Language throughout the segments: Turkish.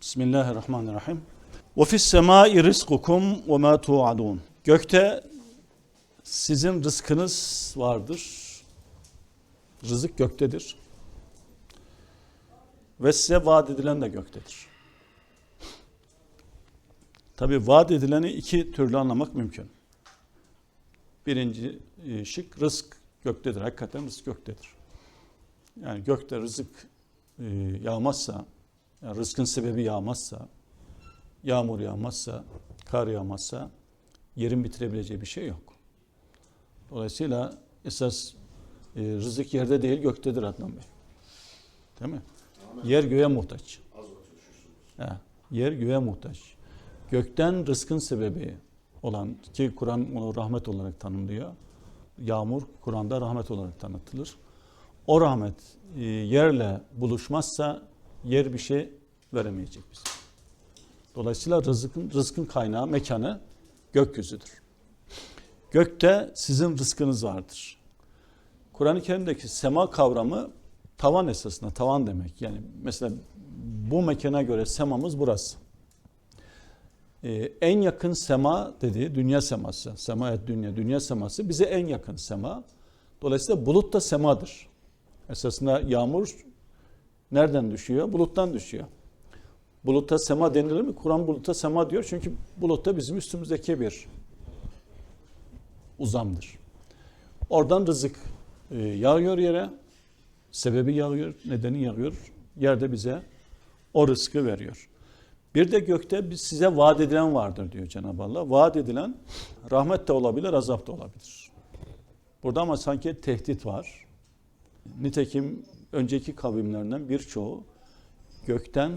Bismillahirrahmanirrahim. Ve fis semai rizkukum ve ma tuadun. Gökte sizin rızkınız vardır. Rızık göktedir. Ve size vaat edilen de göktedir. Tabi vaat edileni iki türlü anlamak mümkün. Birinci e, şık rızk göktedir. Hakikaten rızk göktedir. Yani gökte rızık e, yağmazsa, yani rızkın sebebi yağmazsa, yağmur yağmazsa, kar yağmazsa yerin bitirebileceği bir şey yok. Dolayısıyla esas e, rızık yerde değil göktedir Adnan Bey. Değil mi? Yer göğe muhtaç. Ha, yer göğe muhtaç. Gökten rızkın sebebi olan ki Kur'an onu rahmet olarak tanımlıyor. Yağmur Kur'an'da rahmet olarak tanıtılır. O rahmet e, yerle buluşmazsa yer bir şey veremeyecek bize. Dolayısıyla rızkın, rızkın kaynağı, mekanı gökyüzüdür. Gökte sizin rızkınız vardır. Kur'an-ı Kerim'deki sema kavramı tavan esasında, tavan demek. Yani mesela bu mekana göre semamız burası. Ee, en yakın sema dediği dünya seması, sema et dünya, dünya seması bize en yakın sema. Dolayısıyla bulut da semadır. Esasında yağmur nereden düşüyor? Buluttan düşüyor. Bulutta sema denilir mi? Kur'an buluta sema diyor çünkü bulutta bizim üstümüzdeki bir uzamdır. Oradan rızık e, yağıyor yere, sebebi yağıyor, nedeni yağıyor. Yerde bize o rızkı veriyor. Bir de gökte size vaat edilen vardır diyor Cenab-ı Allah. Vaat edilen rahmet de olabilir, azap da olabilir. Burada ama sanki tehdit var. Nitekim önceki kavimlerden birçoğu gökten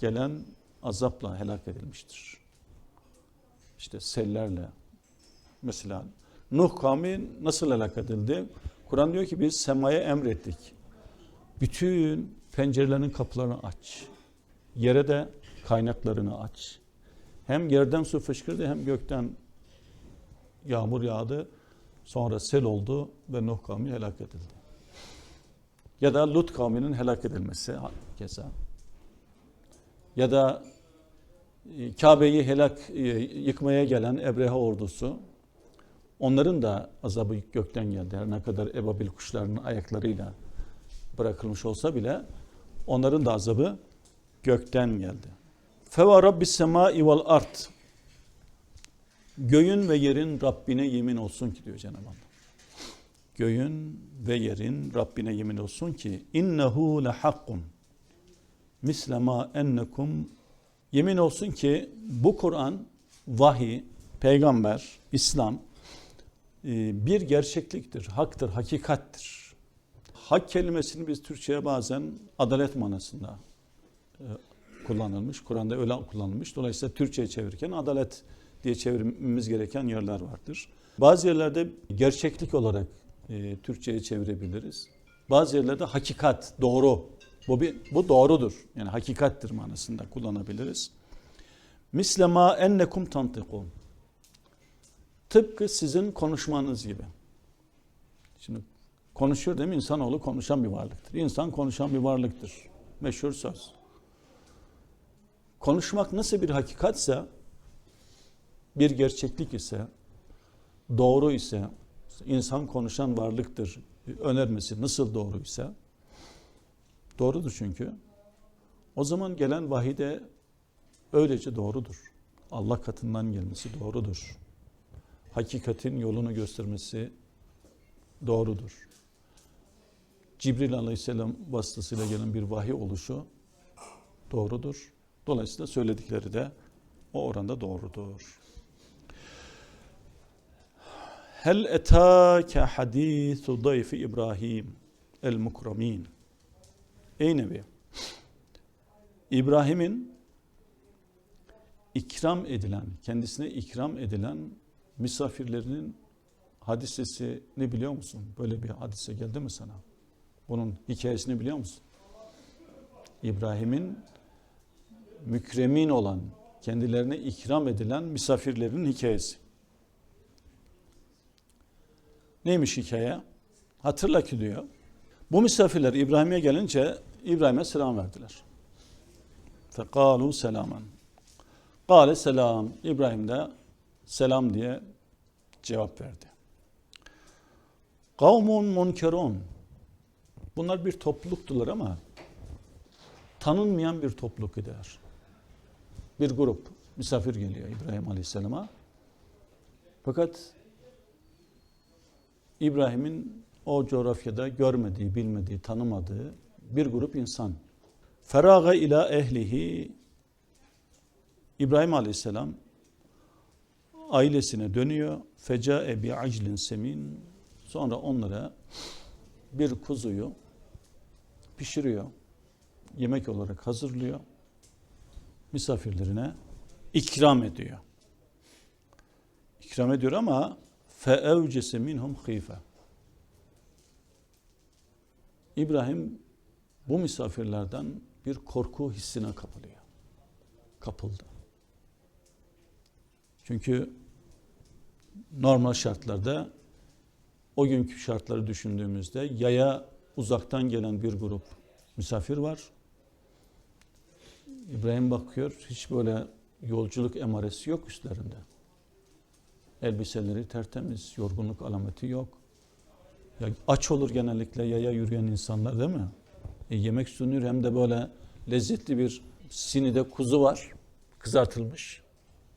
gelen azapla helak edilmiştir. İşte sellerle. Mesela Nuh kavmi nasıl helak edildi? Kur'an diyor ki biz semaya emrettik. Bütün pencerelerin kapılarını aç. Yere de kaynaklarını aç. Hem yerden su fışkırdı hem gökten yağmur yağdı. Sonra sel oldu ve Nuh kavmi helak edildi. Ya da Lut kavminin helak edilmesi keza. Ya da e, Kabe'yi helak e, yıkmaya gelen Ebrehe ordusu onların da azabı gökten geldi. Her ne kadar ebabil kuşlarının ayaklarıyla bırakılmış olsa bile onların da azabı gökten geldi. Feva rabbis semai vel art. Göğün ve yerin Rabbine yemin olsun ki diyor Cenab-ı Allah. Göğün ve yerin Rabbine yemin olsun ki innehu lehakkun mislema ennekum yemin olsun ki bu Kur'an vahiy, peygamber, İslam e, bir gerçekliktir, haktır, hakikattir. Hak kelimesini biz Türkçe'ye bazen adalet manasında e, kullanılmış. Kur'an'da öyle kullanılmış. Dolayısıyla Türkçe'ye çevirirken adalet diye çevirmemiz gereken yerler vardır. Bazı yerlerde gerçeklik olarak e, Türkçe'ye çevirebiliriz. Bazı yerlerde hakikat, doğru. Bu, bir, bu doğrudur. Yani hakikattir manasında kullanabiliriz. Mislema ennekum tantikun. Tıpkı sizin konuşmanız gibi. Şimdi konuşuyor değil mi? İnsanoğlu konuşan bir varlıktır. İnsan konuşan bir varlıktır. Meşhur söz. Konuşmak nasıl bir hakikatse, bir gerçeklik ise, doğru ise, insan konuşan varlıktır önermesi nasıl doğruysa, doğrudur çünkü. O zaman gelen vahide öylece doğrudur. Allah katından gelmesi doğrudur. Hakikatin yolunu göstermesi doğrudur. Cibril aleyhisselam vasıtasıyla gelen bir vahiy oluşu doğrudur. Dolayısıyla söyledikleri de o oranda doğrudur. Hel etâke hadîsu dayfi İbrahim el mukramin. Ey Nebi, İbrahim'in ikram edilen, kendisine ikram edilen misafirlerinin hadisesi ne biliyor musun? Böyle bir hadise geldi mi sana? Bunun hikayesini biliyor musun? İbrahim'in mükremin olan, kendilerine ikram edilen misafirlerin hikayesi. Neymiş hikaye? Hatırla ki diyor. Bu misafirler İbrahim'e gelince İbrahim'e selam verdiler. Fekalu selamen. Kale selam. İbrahim de selam diye cevap verdi. Kavmun munkerun. Bunlar bir topluluktular ama tanınmayan bir topluluk idiler. Bir grup misafir geliyor İbrahim Aleyhisselam'a. Fakat İbrahim'in o coğrafyada görmediği, bilmediği, tanımadığı bir grup insan. Feraga ila ehlihi İbrahim Aleyhisselam ailesine dönüyor. Fecae bi aclin semin. Sonra onlara bir kuzuyu pişiriyor. Yemek olarak hazırlıyor. Misafirlerine ikram ediyor. İkram ediyor ama feevcese minhum khife. İbrahim bu misafirlerden bir korku hissine kapılıyor. Kapıldı. Çünkü normal şartlarda o günkü şartları düşündüğümüzde yaya uzaktan gelen bir grup misafir var. İbrahim bakıyor hiç böyle yolculuk emaresi yok üstlerinde. Elbiseleri tertemiz, yorgunluk alameti yok. Ya aç olur genellikle yaya yürüyen insanlar değil mi? E, yemek sunuyor hem de böyle lezzetli bir sinide kuzu var, kızartılmış.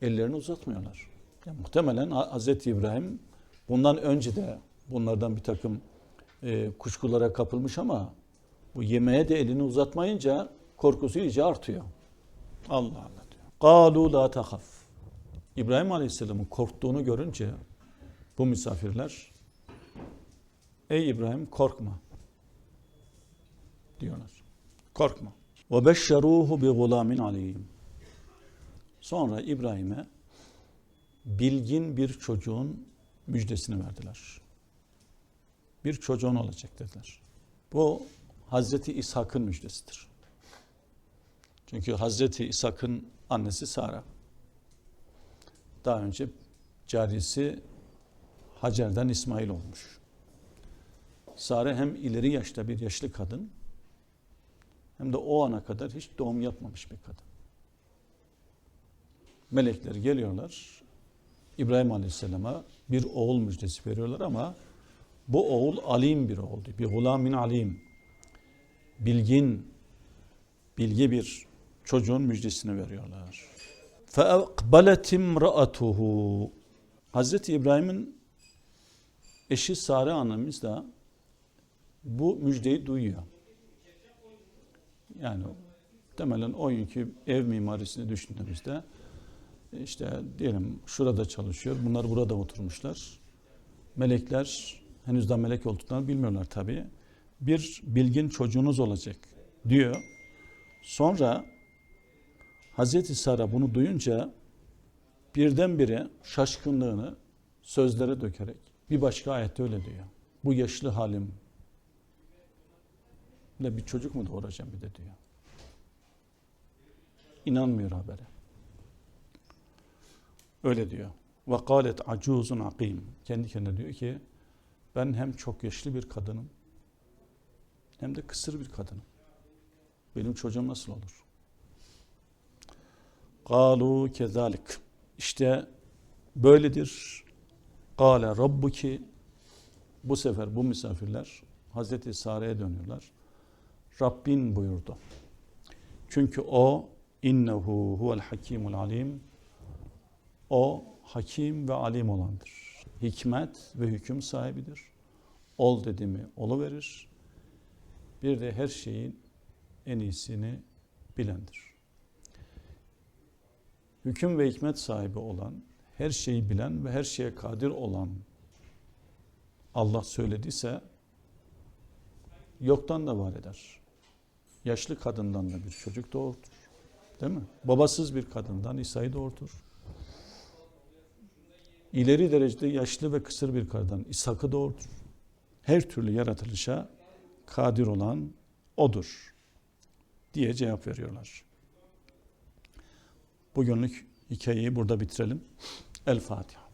Ellerini uzatmıyorlar. Ya, muhtemelen Hz. İbrahim bundan önce de bunlardan bir takım e, kuşkulara kapılmış ama bu yemeğe de elini uzatmayınca korkusu iyice artıyor. Allah Allah diyor. Kalu la tahaf. İbrahim Aleyhisselam'ın korktuğunu görünce bu misafirler Ey İbrahim korkma diyorlar. Korkma. Ve beşşeruhu bi gulamin alim. Sonra İbrahim'e bilgin bir çocuğun müjdesini verdiler. Bir çocuğun olacak dediler. Bu Hazreti İshak'ın müjdesidir. Çünkü Hazreti İshak'ın annesi Sara. Daha önce carisi Hacer'den İsmail olmuş. Sare hem ileri yaşta bir yaşlı kadın hem de o ana kadar hiç doğum yapmamış bir kadın. Melekler geliyorlar. İbrahim Aleyhisselam'a bir oğul müjdesi veriyorlar ama bu oğul alim bir oğuldu. Bir gulamin alim. Bilgin, bilgi bir çocuğun müjdesini veriyorlar. فَاَقْبَلَتْ اِمْرَأَتُهُ Hazreti İbrahim'in eşi Sare annemiz de bu müjdeyi duyuyor. Yani temelen o günkü ev mimarisini düşündüğümüzde işte diyelim şurada çalışıyor, bunlar burada oturmuşlar. Melekler henüz daha melek olduklarını bilmiyorlar tabii. Bir bilgin çocuğunuz olacak diyor. Sonra Hazreti Sara bunu duyunca birdenbire şaşkınlığını sözlere dökerek bir başka ayette öyle diyor. Bu yaşlı halim ne bir çocuk mu doğuracağım bir de diyor. İnanmıyor habere. Öyle diyor. Ve kâlet acuzun akim. Kendi kendine diyor ki ben hem çok yaşlı bir kadınım hem de kısır bir kadınım. Benim çocuğum nasıl olur? Kalu kezalik. İşte böyledir. Kale rabbuki. Bu sefer bu misafirler Hazreti Sare'ye dönüyorlar. Rabbin buyurdu. Çünkü o innehu huvel hakimul alim. O hakim ve alim olandır. Hikmet ve hüküm sahibidir. Ol dedi mi verir. Bir de her şeyin en iyisini bilendir. Hüküm ve hikmet sahibi olan, her şeyi bilen ve her şeye kadir olan Allah söylediyse yoktan da var eder. Yaşlı kadından da bir çocuk doğurtur. Değil mi? Babasız bir kadından İsa'yı doğurtur. İleri derecede yaşlı ve kısır bir kadından İshak'ı doğurtur. Her türlü yaratılışa kadir olan odur diye cevap veriyorlar. Bugünlük hikayeyi burada bitirelim. El Fatiha.